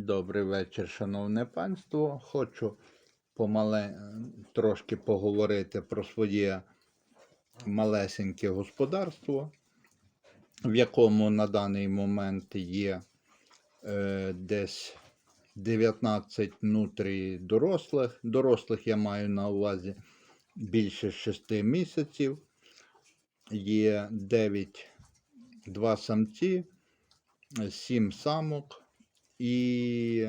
Добрий вечір, шановне панство. Хочу помале... трошки поговорити про своє малесеньке господарство, в якому на даний момент є е, десь 19 внутрі дорослих. Дорослих я маю на увазі більше 6 місяців. Є 9 два самці, 7 самок і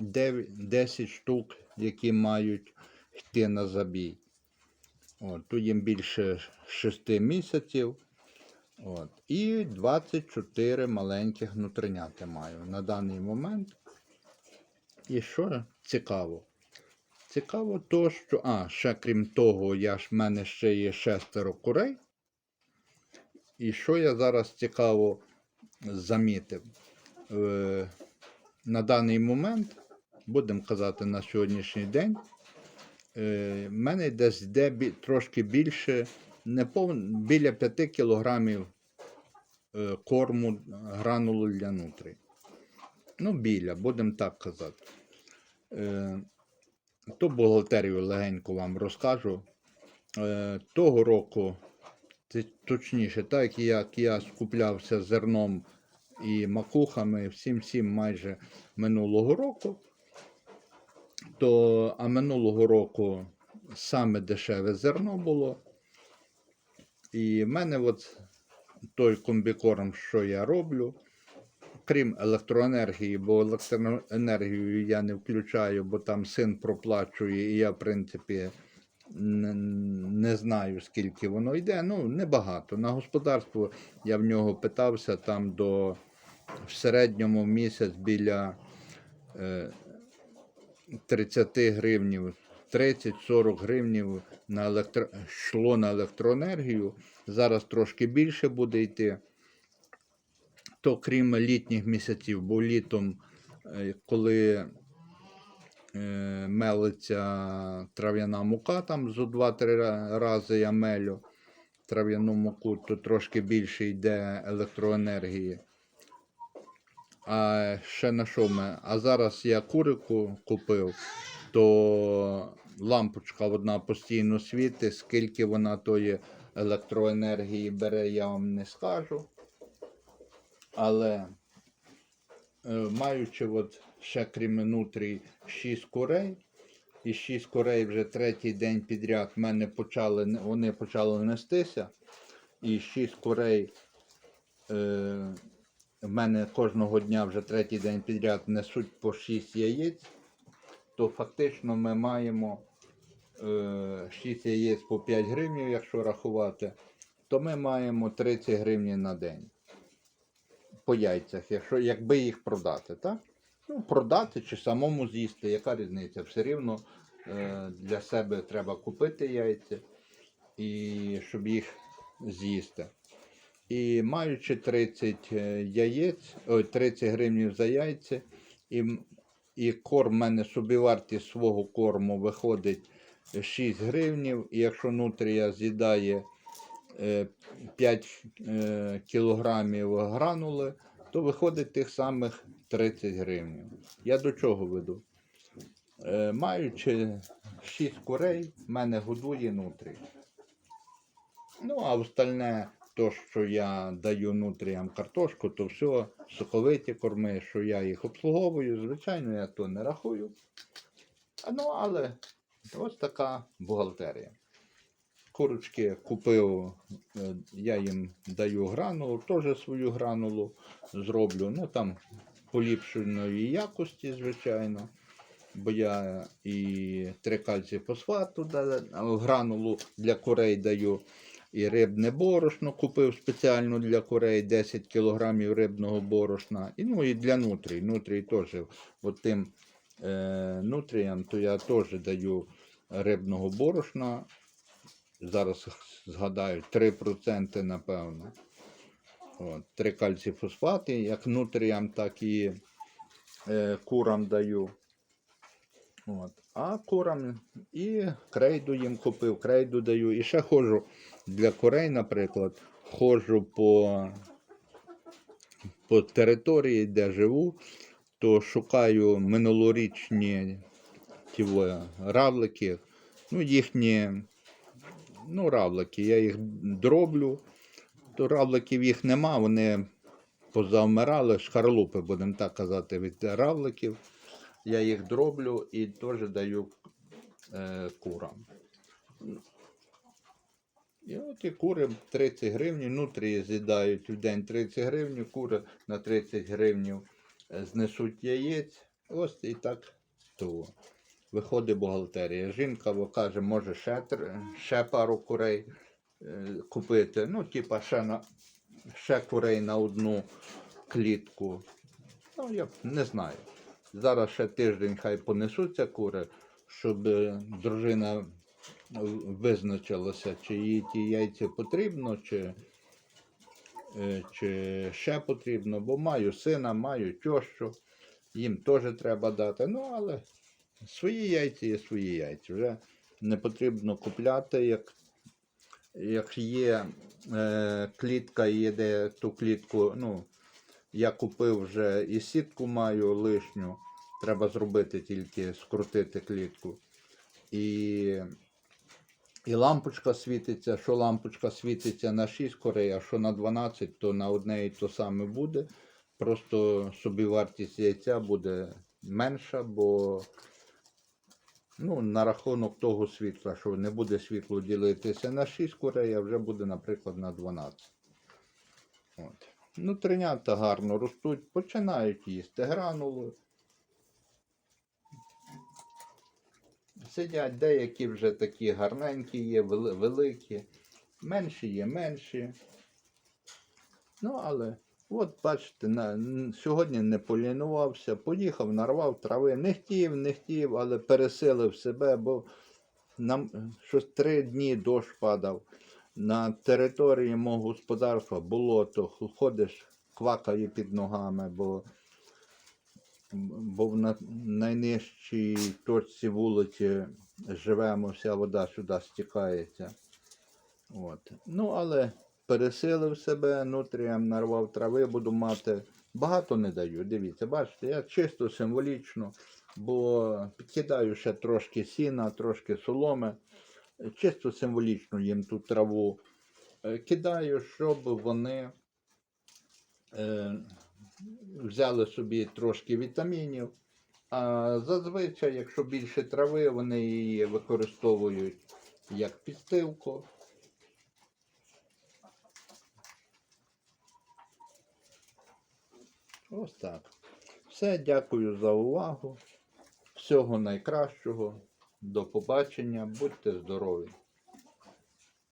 9, 10 штук, які мають йти на забій. От, тут їм більше 6 місяців. От, і 24 маленьких внутрінята маю на даний момент. І що цікаво? Цікаво то, що. А, ще крім того, я ж в мене ще є шестеро курей. І що я зараз цікаво замітив? Е, на даний момент, будемо казати на сьогоднішній день, е, в мене десь йде трошки більше, не пов... біля 5 кілограмів е, корму гранулу для нутрі. Ну, біля, будемо так казати. Е, то бухгалтерію легенько вам розкажу. Того року, точніше, так як я скуплявся зерном і макухами всім всім майже минулого року, то а минулого року саме дешеве зерно було. І в мене от той комбікорм, що я роблю, крім електроенергії, бо електроенергію я не включаю, бо там син проплачує, і я, в принципі, не, знаю, скільки воно йде. Ну, небагато. На господарство я в нього питався там до в середньому місяць біля е, 30 гривнів, 30-40 гривнів на електро... йшло на електроенергію. Зараз трошки більше буде йти. То крім літніх місяців, бо літом, е, коли е, мелиться трав'яна мука, там зо 2-3 рази я мелю трав'яну муку, то трошки більше йде електроенергії. А ще на що ми? А зараз я курику купив, то лампочка одна постійно світить, скільки вона тої електроенергії бере, я вам не скажу. Але е, маючи от ще крім нутрій 6 курей, і 6 курей вже третій день підряд мене почали, вони почали нестися. І 6 курей е, в мене кожного дня вже третій день підряд несуть по 6 яєць, то фактично ми маємо е, 6 яєць по 5 гривень, якщо рахувати, то ми маємо 30 гривень на день по яйцях, якщо, якби їх продати, так? Ну, продати чи самому з'їсти, яка різниця? Все рівно е, для себе треба купити яйця, і щоб їх з'їсти. І маючи 30 е, яєць, ой, 30 гривень за яйця, і, і корм в мене собівартість свого корму виходить 6 гривнів, і якщо нутрія з'їдає е, 5 е, кілограмів гранули, то виходить тих самих 30 гривень. Я до чого веду? Е, Маючи 6 курей, в мене годує нутрій. Ну, а остальне, то, що я даю нутріям картошку, то все соковиті корми, що я їх обслуговую, звичайно, я то не рахую. Ну, але ось така бухгалтерія. Курочки купив, е, я їм даю гранулу, теж свою гранулу зроблю. Ну там поліпшеної якості, звичайно. Бо я і трикальцій фосфат гранулу для курей даю. І рибне борошно купив спеціально для курей 10 кг рибного борошна. І ну і для нутрій. Нутрій теж от тим е, нутріям, то я теж даю рибного борошна. Зараз згадаю 3% напевно. От, три кальцій-фосфати, як нутріям, так і е, курам даю. От. А курам і крейду їм купив, крейду даю. І ще ходжу для курей, наприклад, ходжу по, по території, де живу, то шукаю минулорічні ті равлики. Ну, їхні ну, равлики. Я їх дроблю. То равликів їх нема, вони позавмирали, шкарлупи, будемо так казати, від равликів. Я їх дроблю і теж даю е, курам. І от і кури 30 гривень, нутрії з'їдають в день 30 гривень, кури на 30 гривень знесуть яєць. Ось і так то. Виходить бухгалтерія. Жінка каже, може ще, ще пару курей е, купити. Ну, типа, ще, на, ще курей на одну клітку. Ну, я не знаю. Зараз ще тиждень хай понесуться кури, щоб е, дружина визначилася, чи їй ті яйця потрібно, чи, е, чи ще потрібно, бо маю сина, маю тещу, їм теж треба дати. Ну, але свої яйця є свої яйця. Вже не потрібно купляти, як, як є е, клітка, є де ту клітку, ну, я купив вже і сітку маю лишню. Треба зробити тільки скрутити клітку. І, і лампочка світиться. Що лампочка світиться на 6 корей, а що на 12, то на одне і то саме буде. Просто собівартість яйця буде менша, бо ну, на рахунок того світла, що не буде світло ділитися на 6 корей, а вже буде, наприклад, на 12. От. Ну, тринята гарно ростуть, починають їсти гранули. Сидять деякі вже такі гарненькі є, великі, менші є менші. Ну, але от бачите, на, сьогодні не полінувався, поїхав, нарвав трави, не хотів, не хотів, але пересилив себе, бо нам щось три дні дощ падав. На території мого господарства болото, ходиш, квакає під ногами, бо, бо на найнижчій точці вулиці живемо, вся вода сюди стікається. От. Ну, але пересилив себе, нутрієм нарвав трави, буду мати. Багато не даю. Дивіться, бачите, я чисто символічно, бо підкидаю ще трошки сіна, трошки соломи. Чисто символічно їм ту траву е, кидаю, щоб вони е, взяли собі трошки вітамінів. А зазвичай, якщо більше трави, вони її використовують як підстилку. Ось так. Все, дякую за увагу. Всього найкращого. До побачення. Будьте здорові!